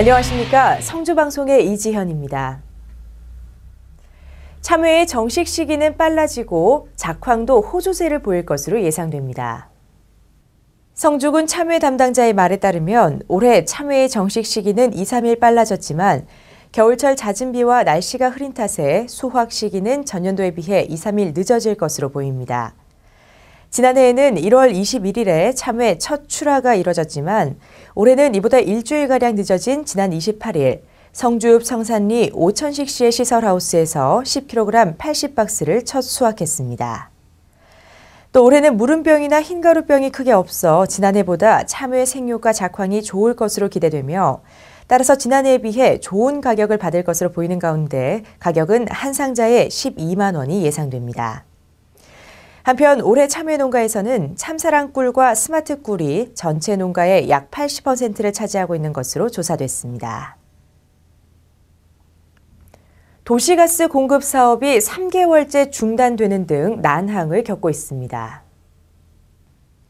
안녕하십니까. 성주방송의 이지현입니다. 참외의 정식 시기는 빨라지고 작황도 호조세를 보일 것으로 예상됩니다. 성주군 참외 담당자의 말에 따르면 올해 참외의 정식 시기는 2, 3일 빨라졌지만 겨울철 잦은 비와 날씨가 흐린 탓에 수확 시기는 전년도에 비해 2, 3일 늦어질 것으로 보입니다. 지난해에는 1월 21일에 참외 첫 출하가 이뤄졌지만 올해는 이보다 일주일가량 늦어진 지난 28일 성주읍 성산리 오천식 씨의 시설하우스에서 10kg 80박스를 첫 수확했습니다. 또 올해는 무름병이나 흰가루병이 크게 없어 지난해보다 참외 생육과 작황이 좋을 것으로 기대되며 따라서 지난해에 비해 좋은 가격을 받을 것으로 보이는 가운데 가격은 한 상자에 12만 원이 예상됩니다. 한편 올해 참외 농가에서는 참사랑 꿀과 스마트 꿀이 전체 농가의 약 80%를 차지하고 있는 것으로 조사됐습니다. 도시가스 공급 사업이 3개월째 중단되는 등 난항을 겪고 있습니다.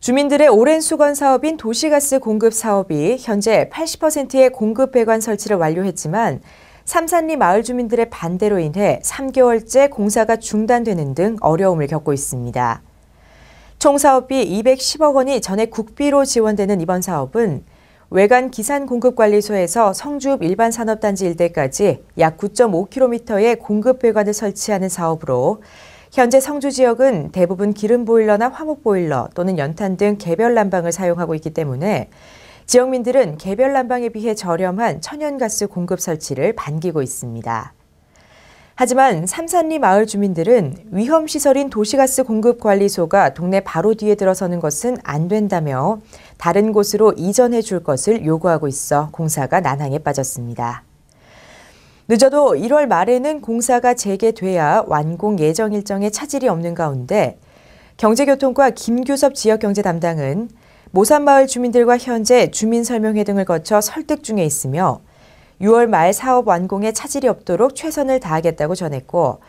주민들의 오랜 수건 사업인 도시가스 공급 사업이 현재 80%의 공급 배관 설치를 완료했지만 삼산리 마을 주민들의 반대로 인해 3개월째 공사가 중단되는 등 어려움을 겪고 있습니다. 총 사업비 210억 원이 전액 국비로 지원되는 이번 사업은 외관 기산 공급관리소에서 성주읍 일반산업단지 일대까지 약 9.5km의 공급 배관을 설치하는 사업으로 현재 성주 지역은 대부분 기름 보일러나 화목 보일러 또는 연탄 등 개별 난방을 사용하고 있기 때문에 지역민들은 개별 난방에 비해 저렴한 천연가스 공급 설치를 반기고 있습니다. 하지만 삼산리 마을 주민들은 위험시설인 도시가스 공급관리소가 동네 바로 뒤에 들어서는 것은 안 된다며 다른 곳으로 이전해 줄 것을 요구하고 있어 공사가 난항에 빠졌습니다. 늦어도 1월 말에는 공사가 재개돼야 완공 예정 일정에 차질이 없는 가운데 경제교통과 김규섭 지역경제 담당은 모산마을 주민들과 현재 주민설명회 등을 거쳐 설득 중에 있으며 6월 말 사업 완공에 차질이 없도록 최선을 다하겠다고 전했고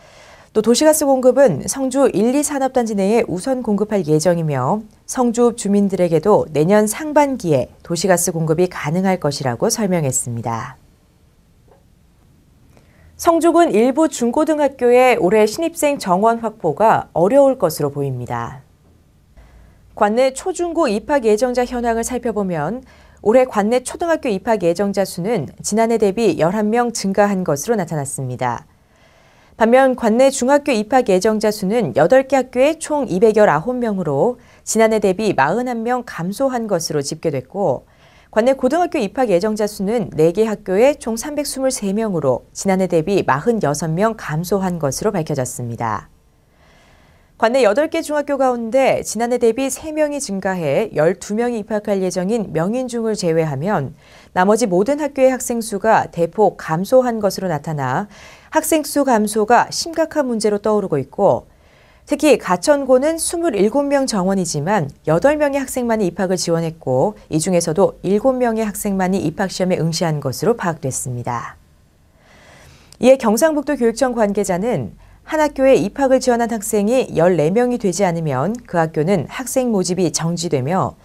또 도시가스 공급은 성주 1, 2 산업단지 내에 우선 공급할 예정이며 성주 주민들에게도 내년 상반기에 도시가스 공급이 가능할 것이라고 설명했습니다. 성주군 일부 중고등학교의 올해 신입생 정원 확보가 어려울 것으로 보입니다. 관내 초중고 입학 예정자 현황을 살펴보면 올해 관내 초등학교 입학 예정자 수는 지난해 대비 11명 증가한 것으로 나타났습니다. 반면 관내 중학교 입학 예정자 수는 8개 학교에 총 219명으로 지난해 대비 41명 감소한 것으로 집계됐고 관내 고등학교 입학 예정자 수는 4개 학교에 총 323명으로 지난해 대비 46명 감소한 것으로 밝혀졌습니다. 관내 8개 중학교 가운데 지난해 대비 3명이 증가해 12명이 입학할 예정인 명인중을 제외하면 나머지 모든 학교의 학생 수가 대폭 감소한 것으로 나타나 학생 수 감소가 심각한 문제로 떠오르고 있고 특히 가천고는 27명 정원이지만 8명의 학생만이 입학을 지원했고 이 중에서도 7명의 학생만이 입학시험에 응시한 것으로 파악됐습니다. 이에 경상북도 교육청 관계자는 한 학교에 입학을 지원한 학생이 14명이 되지 않으면 그 학교는 학생 모집이 정지되며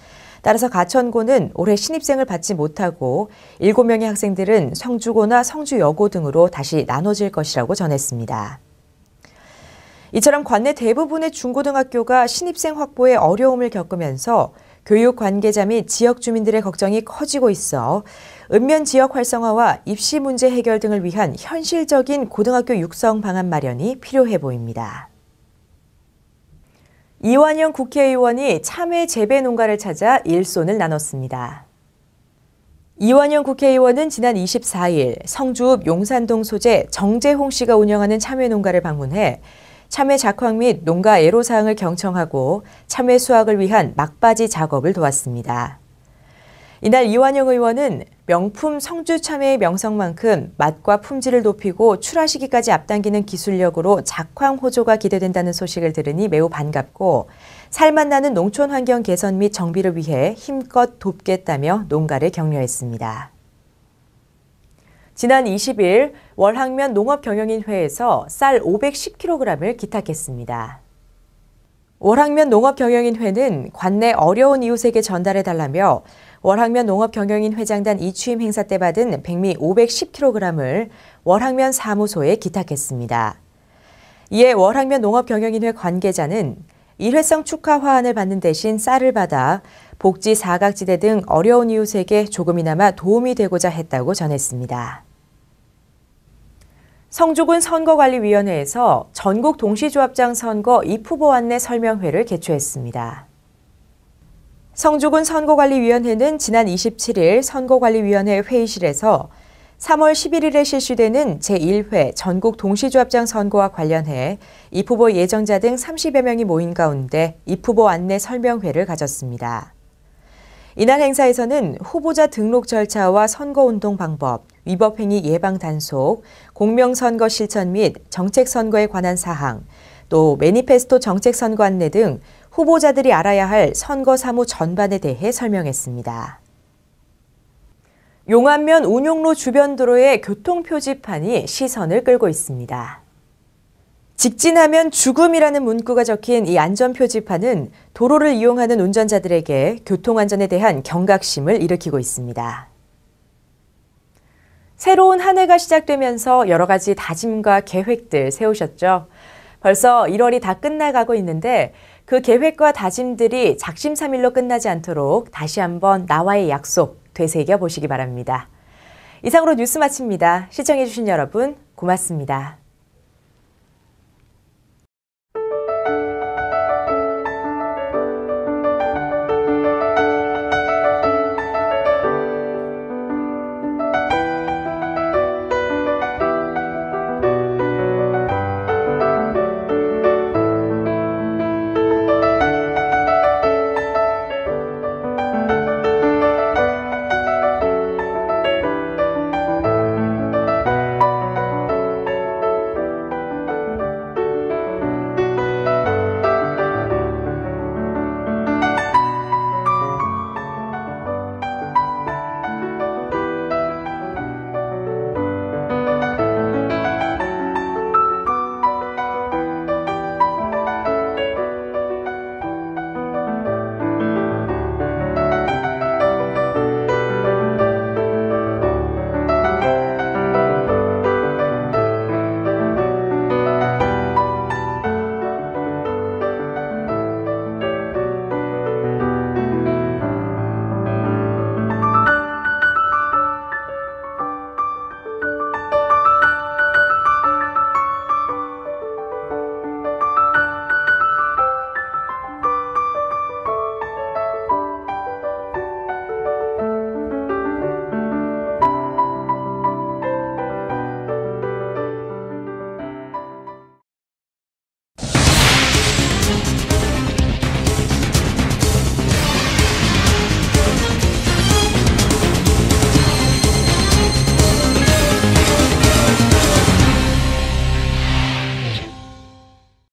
따라서 가천고는 올해 신입생을 받지 못하고 7명의 학생들은 성주고나 성주여고 등으로 다시 나눠질 것이라고 전했습니다. 이처럼 관내 대부분의 중고등학교가 신입생 확보에 어려움을 겪으면서 교육 관계자 및 지역 주민들의 걱정이 커지고 있어 읍면 지역 활성화와 입시 문제 해결 등을 위한 현실적인 고등학교 육성 방안 마련이 필요해 보입니다. 이완영 국회의원이 참외 재배 농가를 찾아 일손을 나눴습니다. 이완영 국회의원은 지난 24일 성주읍 용산동 소재 정재홍 씨가 운영하는 참외 농가를 방문해 참외 작황 및 농가 애로사항을 경청하고 참외 수확을 위한 막바지 작업을 도왔습니다. 이날 이완영 의원은 명품 성주 참외의 명성만큼 맛과 품질을 높이고 출하 시기까지 앞당기는 기술력으로 작황 호조가 기대된다는 소식을 들으니 매우 반갑고 살맛 나는 농촌 환경 개선 및 정비를 위해 힘껏 돕겠다며 농가를 격려했습니다. 지난 20일 월항면 농업경영인회에서 쌀 510kg을 기탁했습니다. 월항면 농업경영인회는 관내 어려운 이웃에게 전달해달라며 월학면 농업경영인 회장단 이취임 행사 때 받은 백미 510kg을 월학면 사무소에 기탁했습니다. 이에 월학면 농업경영인회 관계자는 일회성 축하 화환을 받는 대신 쌀을 받아 복지 사각지대 등 어려운 이웃에게 조금이나마 도움이 되고자 했다고 전했습니다. 성주군 선거관리위원회에서 전국 동시조합장 선거 입후보 안내 설명회를 개최했습니다. 성주군 선거관리위원회는 지난 27일 선거관리위원회 회의실에서 3월 11일에 실시되는 제1회 전국 동시조합장 선거와 관련해 입 후보 예정자 등 30여 명이 모인 가운데 입 후보 안내 설명회를 가졌습니다. 이날 행사에서는 후보자 등록 절차와 선거운동 방법, 위법행위 예방 단속, 공명선거 실천 및 정책선거에 관한 사항, 또 매니페스토 정책선거 안내 등 후보자들이 알아야 할 선거 사무 전반에 대해 설명했습니다. 용안면 운용로 주변 도로의 교통 표지판이 시선을 끌고 있습니다. 직진하면 죽음이라는 문구가 적힌 이 안전 표지판은 도로를 이용하는 운전자들에게 교통 안전에 대한 경각심을 일으키고 있습니다. 새로운 한 해가 시작되면서 여러 가지 다짐과 계획들 세우셨죠? 벌써 1월이 다 끝나가고 있는데 그 계획과 다짐들이 작심삼일로 끝나지 않도록 다시 한번 나와의 약속 되새겨 보시기 바랍니다. 이상으로 뉴스 마칩니다. 시청해주신 여러분 고맙습니다.